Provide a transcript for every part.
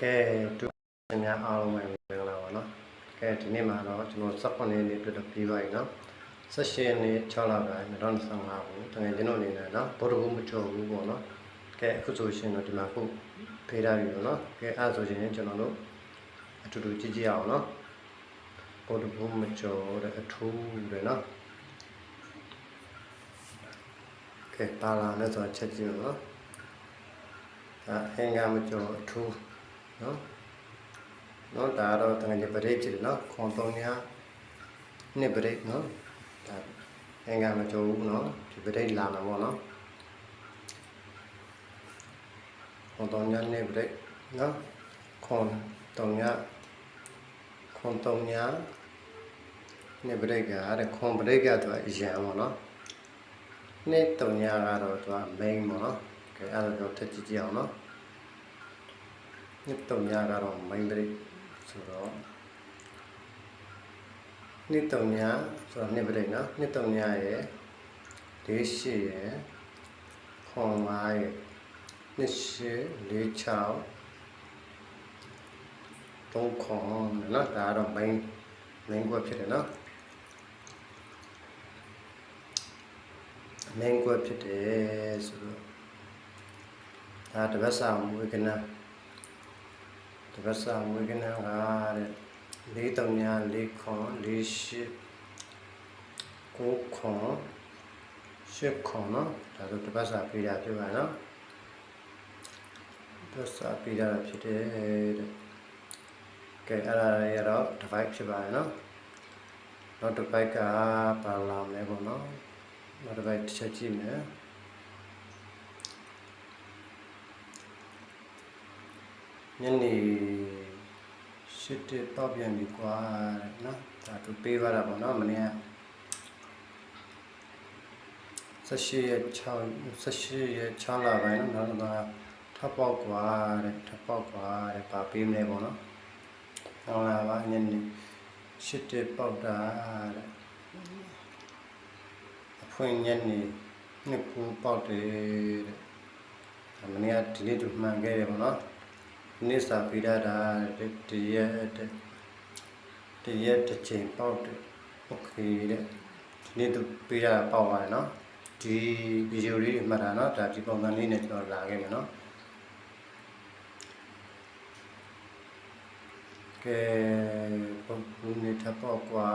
ကဲတူရှင်များအားလုံးပဲမင်္ဂလာပါနော်ကဲဒီနေ့မှာတော့ကျွန်တော်18ရက်နေ့အတွက်တော့ပြီးပါပြီနော်18ရက်နေ့6လပိုင်း2025ခုတကယ်ကျွန်တော်အနေနဲ့နော်ဘောဓဘုမကြော်ဘူးပေါ့နော်ကဲအခုဆိုရှင်တော့ဒီမှာခုဖေးထားပြီပေါ့နော်ကဲအဲ့ဆိုရှင်ကျွန်တော်တို့အတူတူကြည့်ကြည့်အောင်နော်ဘောဓဘုမကြော်တဲ့အထူးတယ်နော်ကဲပါလာနဲ့ဆိုတော့ချက်ကြည့်နော်အဲအင်္ဂါမကြော်အထူး နော်နော်ဒါတော့တကယ်ပရိတ်ဖြစ်တယ်နော်ခွန်သုံးညာနှစ်ပရိတ်နော်ဒါအင်္ဂါမကြော်ဘူးနော်ဒီပရိတ်လာမှာပေါ့နော်ခွန်သုံးညာနှစ်ပရိတ်နော်ခွန်သုံးညာခွန်သုံးညာနှစ်ပရိတ်ကတဲ့ခွန်ပရိတ်ကတော့အရန်ပေါ့နော်နှစ်သုံးညာကတော့သူက main ပေါ့နော်ကဲအဲ့ဒါတော့ထပ်ကြည့်ကြည့်အောင်နော် နှစ်တုံညာကတော့မိုင်းဘရိတ်ဆိုတော့နှစ်တုံညာဆိုတော့နှစ်ဘရိတ်နော်နှစ်တုံညာရဲ့လေးရှိရဲ့ခွန်၅ရဲ့နှစ်ရှိလေး၆သုံးခွန်နော်ဒါကတော့မိုင်းမိုင်းကွက်ဖြစ်တယ်နော်မိုင်းကွက်ဖြစ်တယ်ဆိုတော့ဒါတပတ်စာမွေးကနာ တပတ်စာဝေကနာကတဲ့လေးတုံညာလေးခွန်လေးရှိကိုခွန်ရှစ်ခွန်နော်ဒါဆိုတပတ်စာပြရပြပါနော်တပတ်စာပြရတာဖြစ်တယ်တဲ့ကဲအဲ့ဒါရတော့တစ်ပိုက်ဖြစ်ပါတယ်နော်နောက်တစ်ပိုက်ကပါလာမယ်ပေါ့နော်နောက်တစ်ပိုက်တစ်ချက်ကြည့်မယ် ညနေရှစ်တက်ပေါက်ပြန်ပြီကွာနော်ဒါသူပေးသွားတာပေါ့နော်မနေ့က18ရက်6 18ရက်6လပိုင်းနော်နောက်တော့ထပ်ပေါက်ကွာတဲ့ထပ်ပေါက်ကွာတဲ့ပါပေးမယ်ပေါ့နော်ဟုတ်လားပါညနေရှစ်တက်ပေါက်တာတဲ့အဖွင့်ညနေနှစ်ခုပေါက်တယ်တဲ့မနေ့ကဒီနေ့သူမှန်ခဲ့တယ်ပေါ့နော် နိစ္စပိရတာတရက်တရက်တစ်ချိန်ပေါက်တယ်โอเคတဲ့ဒီနေ့သူပိရတာပေါက်ပါတယ်နော်ဒီဗီဒီယိုလေးတွေမှတ်တာနော်ဒါဒီပုံစံလေးနဲ့ကျွန်တော်လာခဲ့မယ်နော်ကဲပုံဘူးနေထပ်ပေါက်ကွာ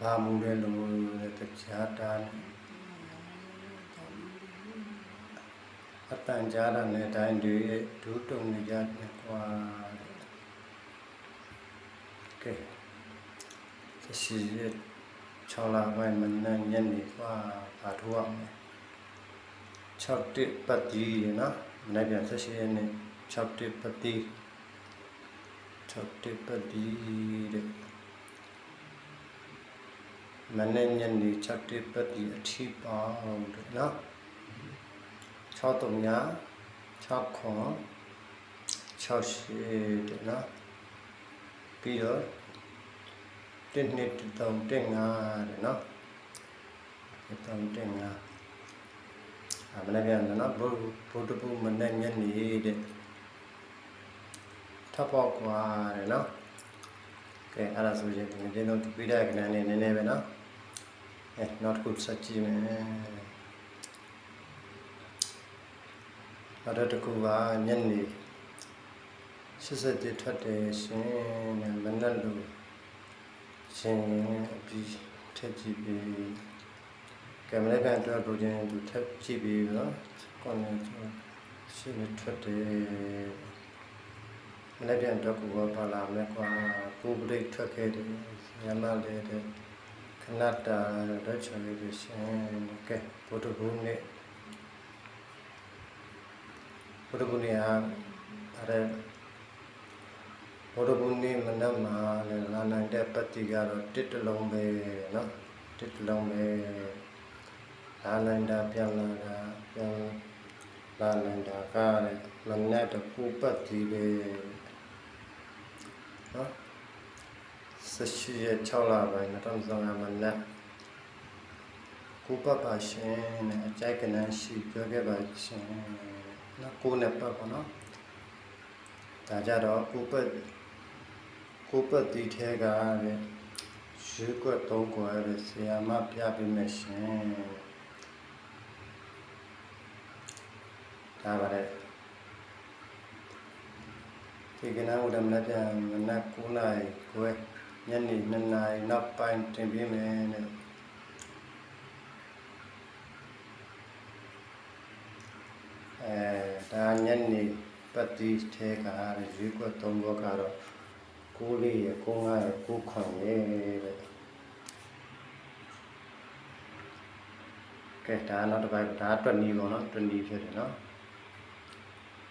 ဘာမူလဲလို့တရားတာ အတန်ကြားရတဲ့အတိုင်းတွေဒုတုံနေကြတယ်ကွာကဲရှိရ6လပိုင်းမနက်ညနေကွာဘာထိုးရမလဲ6တစ်ပတ်တီးရနော်မနေ့ပြန်ဆက်ရှိရနေ6တစ်ပတ်တီး6တစ်ပတ်တီးတဲ့မနေ့ညနေ6တစ်ပတ်တီးအထီးပေါင်းတဲ့နော် 6တုံညာ6ခွန်6ရှိတယ်နော်ပြီးတော့1နှစ်တုံ1 5တယ်နော်တုံ1 5အမနေ့ပြန်နော်ဘုဘုဒ္ဓဘုမနေ့ညနေတဲ့ထပ်ပေါက်ကွာတယ်နော်ကဲအဲ့ဒါဆိုရင်ဒီနေ့တော့ပြတဲ့ကဏ္ဍနဲ့နည်းနည်းပဲနော်အဲ not good စကြည့်မယ် နောက်တစ်ခုကညနေ87ထွက်တယ်ရှင်နဲ့မနက်လို့ရှင်အပြီးထက်ကြည့်ပြီးကင်မရာကန်တော့လိုချင်သူထက်ကြည့်ပြီးနော်ကောင်းနေရှင်ထွက်တယ်မနေ့ပြန်တော့ကိုပါလာမယ်ကွာကိုပရိတ်ထွက်ခဲ့တယ်ညမလေးတဲ့ခဏတာတော့ချင်လို့ရှင်ကဲဘုဒ္ဓဘုန်းနဲ့ ဘုဒ္ဓဂုဏ်ရာအဲဘုဒ္ဓဂုဏ်နေမနက်မှာလည်းလာနိုင်တဲ့ပတ္တိကတော့တစ်တလုံးပဲเนาะတစ်တလုံးပဲလာနိုင်တာပြန်လာတာပြန်လာနိုင်တာကလည်းမနက်တကူပတ္တိပဲเนาะဆက်ရှိရ6လပိုင်း2025မနက်ကူပတ်ပါရှင်နဲ့အကြိုက်ကနန်းရှိပြောခဲ့ပါရှင် နော်ကိုယ်နဲ့ပတ်ပါနော်ကဒါကြတော့ဥပတ်ကိုပတ်တီထဲကတဲ့ရွှေကွက်သုံးကွက်တဲ့ဆရာမပြပေးမယ်ရှင်ဒါပါတဲ့ဒီကနေ့ဦးဒမနပြန်မနက်9နာရီခွဲညနေ2နာရီနောက်ပိုင်းတင်ပြမယ်တဲ့ အဲဒါညနေပတ်တီထဲကတဲ့ရွှေကွက်သုံးကွက်ကတော့ကိုလေးရကိုငါရကိုခွန်ရဲ့တဲ့ကဲဒါနောက်တစ်ပိုင်းဒါ20ပေါ့နော်20ဖြစ်တယ်နော်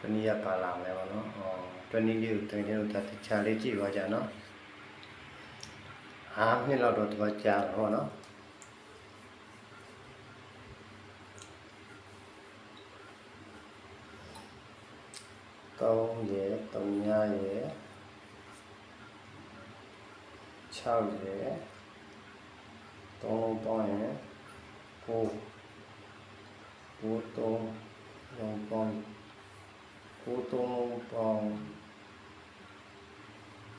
20ရပါလာမယ်ပေါ့နော်အော်20လေးကိုတင်တယ်လို့ဒါတခြားလေးကြည့်ပါကြနော်ဟာနှစ်လောက်တော့သူကကြာတော့ပေါ့နော် ကောင်းရဲ့တုံညာရဲ့6ရဲ့3လုံးပေါင်းရင်9 9 3လုံးပေါင်း9 3လုံးပေါင်း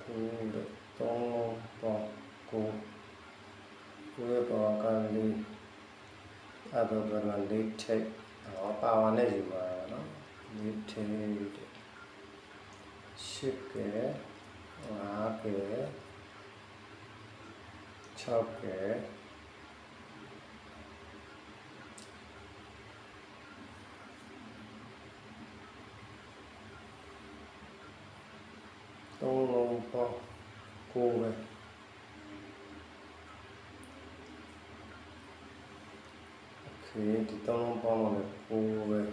9 3လုံးပေါင်း9 9ရဲ့ပေါင်းကလေးအဲ့တော့ကလေးထိတ်ဟောပါဝါနဲ့ယူပါနော်လေးထိတ် 쉽게, 강하게, 차갑게, 떠올라오고 고음에 오케이 뒷담 한 번만 해고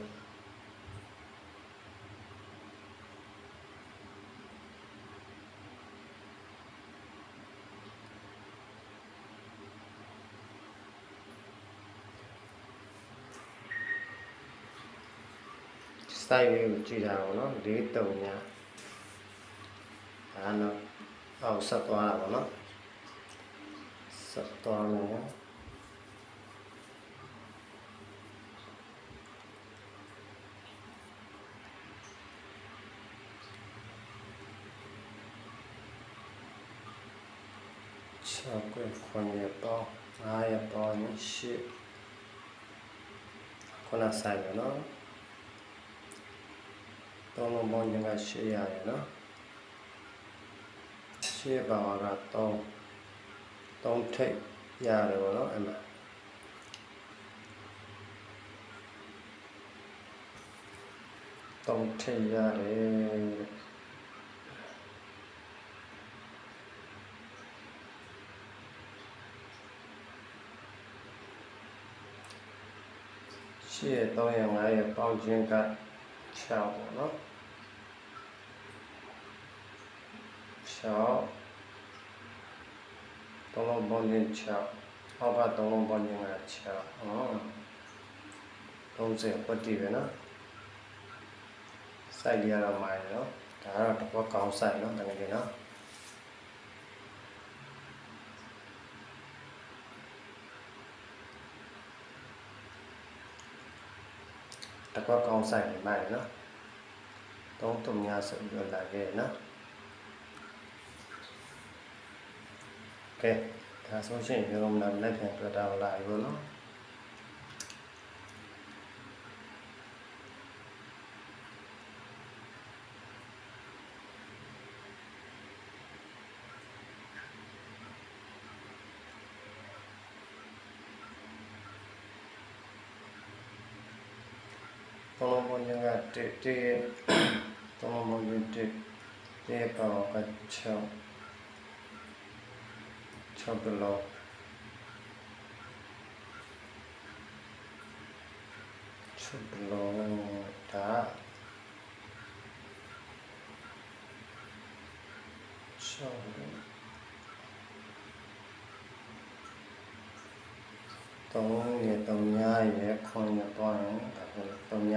က်လေးကိုကြည့်ကြအောင်နော်၄တုံညာဒါတော့အောက်ဆက်သွားတာပေါ့နော်ဆက်သွားမယ်6ကိုခွန်ရပေါ့9ရပေါ့10ခုနဆိုင်ရနော် သုံးလုံးပေါင်းခြင်းက800ရယ်နော်8ပါက3 3ထိပ်ရတယ်ပေါ့နော်အဲ့မှာ3ထိပ်ရတယ်ရှေ့3ရ5ရပေါင်းခြင်းက 6ပေါ့နော်6သုံးလုံးပေါင်းခြင်း6အောက်ကသုံးလုံးပေါင်းခြင်းက6ဟော30ပတ်တည်ပဲနော်စိုက်ရတော့မှာနော်ဒါကတော့တစ်ပတ်ကောင်းစိုက်နော်တကယ်ကြီးနော် တစ်ပတ်ကောင်းစိုက်နေမှာနော်သုံးတုံညာဆိုပြီးလာခဲ့နော်ကဲဒါဆိုရှင်ဒီလိုမှလက်ပြန်တွေ့တာလာပြီနော်သုံးလုံးပေါင်းခြင်းကတစ်တစ်သုံးလုံးပေါင်းခြင်း တစ်တစ်ပေါင်းက6 6ကလော6ကလောဒါရှောင်းတုံးရတုံးညာရ ခွန်ရ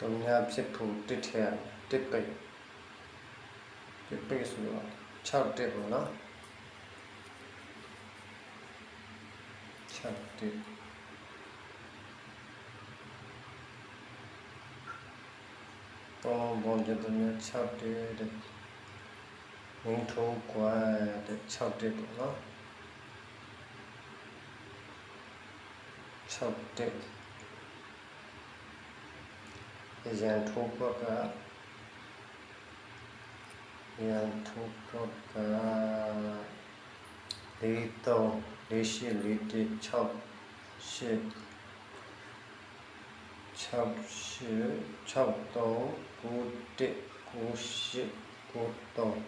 တော့ဒါကတုံးညာပါတုံးညာတုံညာဖြစ်ဖို့တစ်ထက်တစ်ပိတ်တစ်ပိတ်ဆိုတော့6တက်ပေါ့နော်6တက်ပုံပုံကျတုံညာ6တက်တဲ့ငင်းထုံးကွာတဲ့6တက်ပေါ့နော်6တက် ရန်ထိုးကွက်ကရန်ထိုးကွက်ကလေးသုံးလေးရှိလေးတစ်၆ရှစ်၆ရှစ်၆သုံးကိုတစ်ကိုရှစ်ကိုသုံး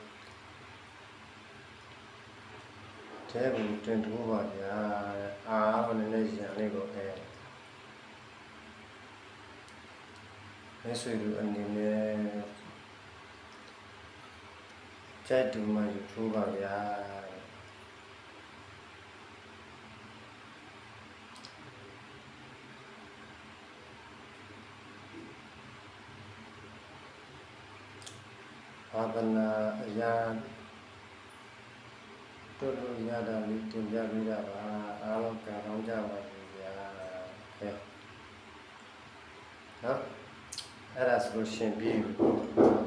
တဲ့ဘူတင်ထိုးပါဗျာအားတော့နည်းနည်းရန်လေးကိုအဲ မိတ်ဆွေတို့အနေနဲ့ကြိုက်တူမှယူထိုးပါဗျာဘာဝနာအရာတို့လိုရတာလေးတင်ပြပေးတာပါအားလုံးကံကောင်းကြပါစေဗျာဟဲ့နော် အဲ့ဒါဆိုလို့ရှရင်ပြီးပြီ